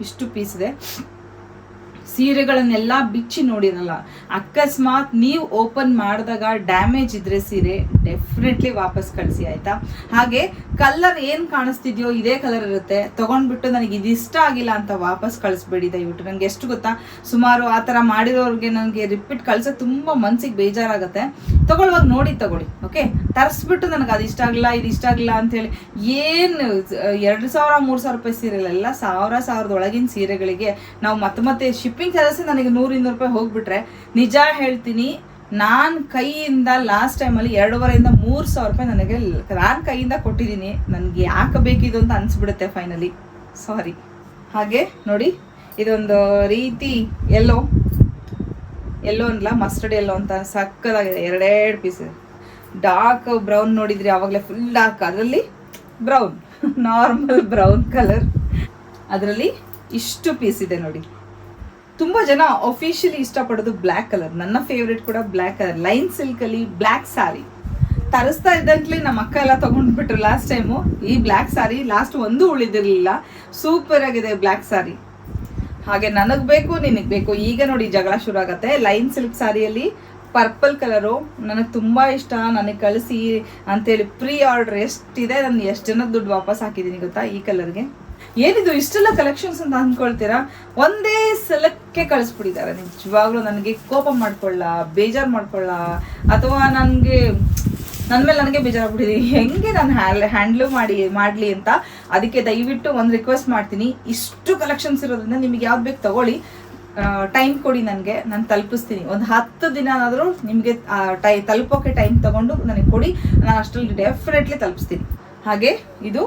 ಇಷ್ಟು ಪೀಸ್ ಇದೆ. ಸೀರೆಗಳನ್ನೆಲ್ಲ ಬಿಚ್ಚಿ ನೋಡಿರಲ್ಲ. ಅಕಸ್ಮಾತ್ ನೀವು ಓಪನ್ ಮಾಡಿದಾಗ ಡ್ಯಾಮೇಜ್ ಇದ್ರೆ ಸೀರೆ ಡೆಫಿನೆಟ್ಲಿ ವಾಪಸ್ ಕಳಿಸಿ, ಆಯ್ತಾ? ಹಾಗೆ ಕಲರ್ ಏನು ಕಾಣಿಸ್ತಿದ್ಯೋ ಇದೇ ಕಲರ್ ಇರುತ್ತೆ. ತಗೊಂಡ್ಬಿಟ್ಟು ನನಗೆ ಇದಿಷ್ಟ ಆಗಿಲ್ಲ ಅಂತ ವಾಪಸ್ ಕಳಿಸ್ಬೇಡಿ ದಯವಿಟ್ಟು. ನನಗೆ ಎಷ್ಟು ಗೊತ್ತಾ? ಸುಮಾರು ಆ ತರ ಮಾಡಿರೋರಿಗೆ ನನಗೆ ರಿಪೀಟ್ ಕಳ್ಸೋಕೆ ತುಂಬಾ ಮನ್ಸಿಗೆ ಬೇಜಾರಾಗತ್ತೆ. ತಗೊಳ್ಳುವಾಗ ನೋಡಿ ತಗೊಳ್ಳಿ, ಓಕೆ? ತರಿಸ್ಬಿಟ್ಟು ನನಗೆ ಅದು ಇಷ್ಟ ಆಗಿಲ್ಲ, ಇದು ಇಷ್ಟ ಆಗಿಲ್ಲ ಅಂತೇಳಿ ಏನು ಎರಡು ಸಾವಿರ, ಮೂರು ಸಾವಿರ ರೂಪಾಯಿ ಸೀರೆಲೆಲ್ಲ ಸಾವಿರ, ಸಾವಿರದ ಒಳಗಿನ ಸೀರೆಗಳಿಗೆ ನಾವು ಮತ್ತೆ ಮತ್ತೆ ಶಿಪ್ಪಿಂಗ್ ಚಾರ್ಜಸ್ ನನಗೆ ನೂರು ಇನ್ನೂರು ರೂಪಾಯಿ ಹೋಗ್ಬಿಟ್ರೆ, ನಿಜ ಹೇಳ್ತೀನಿ, ನಾನು ಕೈಯಿಂದ ಲಾಸ್ಟ್ ಟೈಮಲ್ಲಿ ಎರಡೂವರೆಯಿಂದ ಮೂರು ಸಾವಿರ ರೂಪಾಯಿ ನನಗೆ ನಾನು ಕೈಯಿಂದ ಕೊಟ್ಟಿದ್ದೀನಿ. ನನಗೆ ಯಾಕೆ ಬೇಕಿದು ಅಂತ ಅನಿಸ್ಬಿಡುತ್ತೆ ಫೈನಲಿ ಸಾರಿ ಹಾಗೆ ನೋಡಿ, ಇದೊಂದು ರೀತಿ ಎಲ್ಲೋ ಎಲ್ಲೋ ಅನ್ಲ ಮಸ್ಟರ್ಡ್ ಎಲ್ಲೋ ಅಂತ ಸಕ್ಕದಾಗಿದೆ, ಎರಡೆರಡು ಪೀಸ್ ಡಾರ್ಕ್ ಬ್ರೌನ್ ನೋಡಿದ್ರಿ ಆವಾಗಲೇ ಫುಲ್ ಡಾರ್ಕ್ ಅದರಲ್ಲಿ ಬ್ರೌನ್ ನಾರ್ಮಲ್ ಬ್ರೌನ್ ಕಲರ್ ಅದರಲ್ಲಿ ಇಷ್ಟು ಪೀಸ್ ಇದೆ ನೋಡಿ. ತುಂಬ ಜನ ಅಫಿಷಿಯಲಿ ಇಷ್ಟಪಡೋದು ಬ್ಲ್ಯಾಕ್ ಕಲರ್ ನನ್ನ ಫೇವ್ರೆಟ್ ಕೂಡ ಬ್ಲ್ಯಾಕ್ ಕಲರ್ ಲೈನ್ ಸಿಲ್ಕಲ್ಲಿ ಬ್ಲ್ಯಾಕ್ ಸ್ಯಾರಿ ತರಿಸ್ತಾ ಇದ್ದಂತಲೇ ನಮ್ಮ ಅಕ್ಕ ಎಲ್ಲ ತಗೊಂಡ್ಬಿಟ್ರು ಲಾಸ್ಟ್ ಟೈಮು ಈ ಬ್ಲ್ಯಾಕ್ ಸ್ಯಾರಿ ಲಾಸ್ಟ್ ಒಂದು ಉಳಿದಿರಲಿಲ್ಲ. ಸೂಪರ್ ಆಗಿದೆ ಬ್ಲ್ಯಾಕ್ ಸ್ಯಾರಿ ಹಾಗೆ ನನಗೆ ಬೇಕು, ನಿನಗೆ ಬೇಕು. ಈಗ ನೋಡಿ ಜಗಳ ಶುರು ಆಗತ್ತೆ. ಲೈನ್ ಸಿಲ್ಕ್ ಸ್ಯಾರಿಯಲ್ಲಿ ಪರ್ಪಲ್ ಕಲರು ನನಗೆ ತುಂಬ ಇಷ್ಟ. ನನಗೆ ಕಳಿಸಿ ಅಂತೇಳಿ ಪ್ರೀ ಆರ್ಡರ್ ಎಷ್ಟಿದೆ, ನಾನು ಎಷ್ಟು ಜನ ದುಡ್ಡು ವಾಪಸ್ ಹಾಕಿದ್ದೀನಿ ಗೊತ್ತಾ ಈ ಕಲರ್ಗೆ ಏನಿದು, ಇಷ್ಟೆಲ್ಲ ಕಲೆಕ್ಷನ್ಸ್ ಅಂತ ಅಂದ್ಕೊಳ್ತೀರಾ? ಒಂದೇ ಸಲಕ್ಕೆ ಕಳಿಸ್ಬಿಟ್ಟಿದ್ದಾರೆ. ನಿಜವಾಗ್ಲೂ ನನಗೆ ಕೋಪ ಮಾಡ್ಕೊಳ್ಳ, ಬೇಜಾರು ಮಾಡ್ಕೊಳ್ಳ, ಅಥವಾ ನನಗೆ ನನ್ನ ಮೇಲೆ ನನಗೆ ಬೇಜಾರಾಗ್ಬಿಟ್ಟಿದೆ. ಹೆಂಗೆ ನಾನು ಹ್ಯಾಂಡ್ಲು ಮಾಡಿ, ಮಾಡಲಿ ಅಂತ ಅದಕ್ಕೆ ದಯವಿಟ್ಟು ಒಂದು ರಿಕ್ವೆಸ್ಟ್ ಮಾಡ್ತೀನಿ. ಇಷ್ಟು ಕಲೆಕ್ಷನ್ಸ್ ಇರೋದ್ರಿಂದ ನಿಮಗೆ ಯಾವ್ದು ಬೇಕು ತಗೊಳ್ಳಿ. ಟೈಮ್ ಕೊಡಿ ನನಗೆ, ನಾನು ತಲುಪಿಸ್ತೀನಿ. ಒಂದು ಹತ್ತು ದಿನ ಆದರೂ ನಿಮಗೆ ತಲುಪೋಕೆ ಟೈಮ್ ತಗೊಂಡು ನನಗೆ ಕೊಡಿ. ನಾನು ಅಷ್ಟರಲ್ಲಿ ಡೆಫಿನೆಟ್ಲಿ ತಲುಪಿಸ್ತೀನಿ. ಹಾಗೆ, ಇದು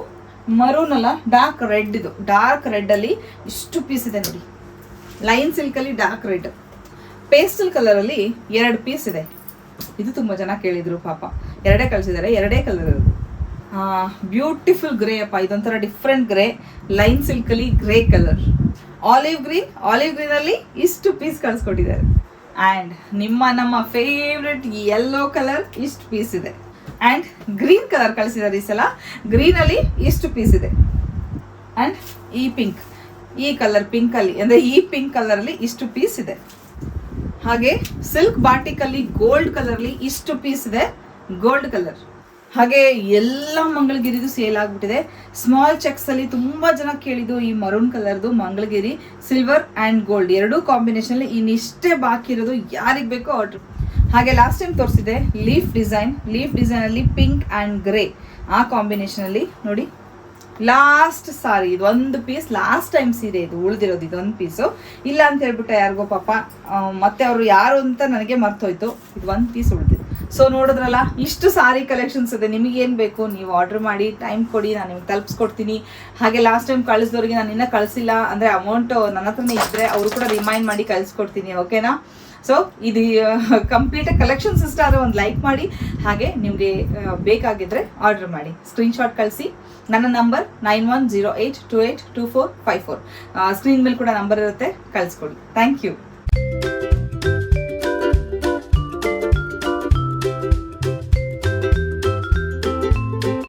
ಮರೂನ್ ಅಲ್ಲ ಡಾರ್ಕ್ ರೆಡ್ ಇದು. ಡಾರ್ಕ್ ರೆಡ್ ಅಲ್ಲಿ ಇಷ್ಟು ಪೀಸ್ ಇದೆ ನೋಡಿ. ಲೈನ್ ಸಿಲ್ಕ್ ಅಲ್ಲಿ ಡಾರ್ಕ್ ರೆಡ್ ಪೇಸ್ಟಲ್ ಅಲ್ಲಿ ಎರಡು ಪೀಸ್ ಇದೆ. ಇದು ತುಂಬಾ ಜನ ಕೇಳಿದ್ರು, ಪಾಪ. ಎರಡೇ ಕಳಿಸಿದ್ದಾರೆ ಎರಡೇ ಕಲರ್ ಇರೋದು ಬ್ಯೂಟಿಫುಲ್ ಗ್ರೇ ಅಪ್ಪ, ಇದೊಂಥರ different grey line ಸಿಲ್ಕಲ್ಲಿ grey colour olive green olive green ಅಲ್ಲಿ ಇಷ್ಟು ಪೀಸ್ ಕಳಿಸ್ಕೊಟ್ಟಿದ್ದಾರೆ. ಆ್ಯಂಡ್ ನಿಮ್ಮ, ನಮ್ಮ ಫೇವ್ರೆಟ್ ಎಲ್ಲೋ ಕಲರ್ ಇಷ್ಟು ಪೀಸ್ ಇದೆ. ಆ್ಯಂಡ್ ಗ್ರೀನ್ ಕಲರ್ ಕಳಿಸಿದ್ದಾರೆ ಈ ಸಲ. ಗ್ರೀನಲ್ಲಿ ಇಷ್ಟು ಪೀಸ್ ಇದೆ. ಆ್ಯಂಡ್ ಈ ಪಿಂಕ್ ಈ ಕಲರ್ ಪಿಂಕಲ್ಲಿ ಅಂದರೆ ಈ ಪಿಂಕ್ ಕಲರಲ್ಲಿ ಇಷ್ಟು ಪೀಸ್ ಇದೆ. ಹಾಗೆ ಸಿಲ್ಕ್ ಬಾಟಿಕಲ್ಲಿ ಗೋಲ್ಡ್ ಕಲರ್ಲಿ ಇಷ್ಟು ಪೀಸ್ ಇದೆ ಗೋಲ್ಡ್ ಕಲರ್ ಹಾಗೆ ಎಲ್ಲ ಮಂಗಳಗಿರಿದು ಸೇಲ್ ಆಗಿಬಿಟ್ಟಿದೆ. ಸ್ಮಾಲ್ ಚೆಕ್ಸಲ್ಲಿ ತುಂಬಾ ಜನ ಕೇಳಿದ್ದು ಈ ಮರೂನ್ ಕಲರ್ದು ಮಂಗಳಗಿರಿ ಸಿಲ್ವರ್ ಆ್ಯಂಡ್ ಗೋಲ್ಡ್ ಎರಡೂ ಕಾಂಬಿನೇಷನಲ್ಲಿ ಇನ್ನಿಷ್ಟೇ ಬಾಕಿ ಇರೋದು ಯಾರಿಗೆ ಬೇಕೋ ಆರ್ಡ್ರ್ ಹಾಗೆ ಲಾಸ್ಟ್ ಟೈಮ್ ತೋರಿಸಿದೆ ಲೀಫ್ ಡಿಸೈನ್ ಲೀಫ್ ಡಿಸೈನ್ ಅಲ್ಲಿ ಪಿಂಕ್ ಅಂಡ್ ಗ್ರೇ ಆ ಕಾಂಬಿನೇಷನ್ ಅಲ್ಲಿ ನೋಡಿ ಲಾಸ್ಟ್ ಸಾರಿ ಇದು ಒಂದು ಪೀಸ್ ಲಾಸ್ಟ್ ಟೈಮ್ ಸೀರೆ ಇದು, ಉಳಿದಿರೋದು ಇದೊಂದು ಪೀಸು ಇಲ್ಲ ಅಂತ ಹೇಳ್ಬಿಟ್ಟು ಯಾರಿಗೋ ಪಾಪ ಮತ್ತೆ ಅವರು ಯಾರು ಅಂತ ನನಗೆ ಮರ್ತೋಯ್ತು. ಇದು ಒಂದು ಪೀಸ್ ಉಳಿದಿದೆ. ಸೊ ನೋಡಿದ್ರಲ್ಲ, ಇಷ್ಟು ಸಾರಿ ಕಲೆಕ್ಷನ್ಸ್ ಇದೆ, ನಿಮಗೆ ಏನು ಬೇಕು? ನೀವು ಆರ್ಡರ್ ಮಾಡಿ ಟೈಮ್ ಕೊಡಿ, ನಾನು ನಿಮ್ಗೆ ತಲುಪಿಸ್ಕೊಡ್ತೀನಿ. ಹಾಗೆ ಲಾಸ್ಟ್ ಟೈಮ್ ಕಳಿಸಿದವ್ರಿಗೆ ನಾನು ಇನ್ನೂ ಕಳಿಸಿಲ್ಲ, ಅಂದರೆ ಅಮೌಂಟ್ ನನ್ನ ಹತ್ರನೇ ಇದ್ದರೆ ಅವರು ಕೂಡ ರಿಮೈಂಡ್ ಮಾಡಿ ಕಳಿಸ್ಕೊಡ್ತೀನಿ ಓಕೆನಾ ಸೊ ಇದು ಕಂಪ್ಲೀಟ್ ಕಲೆಕ್ಷನ್ ಇಷ್ಟ ಆದರೆ ಒಂದು ಲೈಕ್ ಮಾಡಿ, ಹಾಗೆ ನಿಮಗೆ ಬೇಕಾಗಿದ್ದರೆ ಆರ್ಡರ್ ಮಾಡಿ. ಸ್ಕ್ರೀನ್ಶಾಟ್ ಕಳಿಸಿ. ನನ್ನ number nine one zero eight two eight two four five four screen ಮೇಲೆ ಕೂಡ ನಂಬರ್ ಇರುತ್ತೆ. ಕಳಿಸ್ಕೊಡಿ. Thank you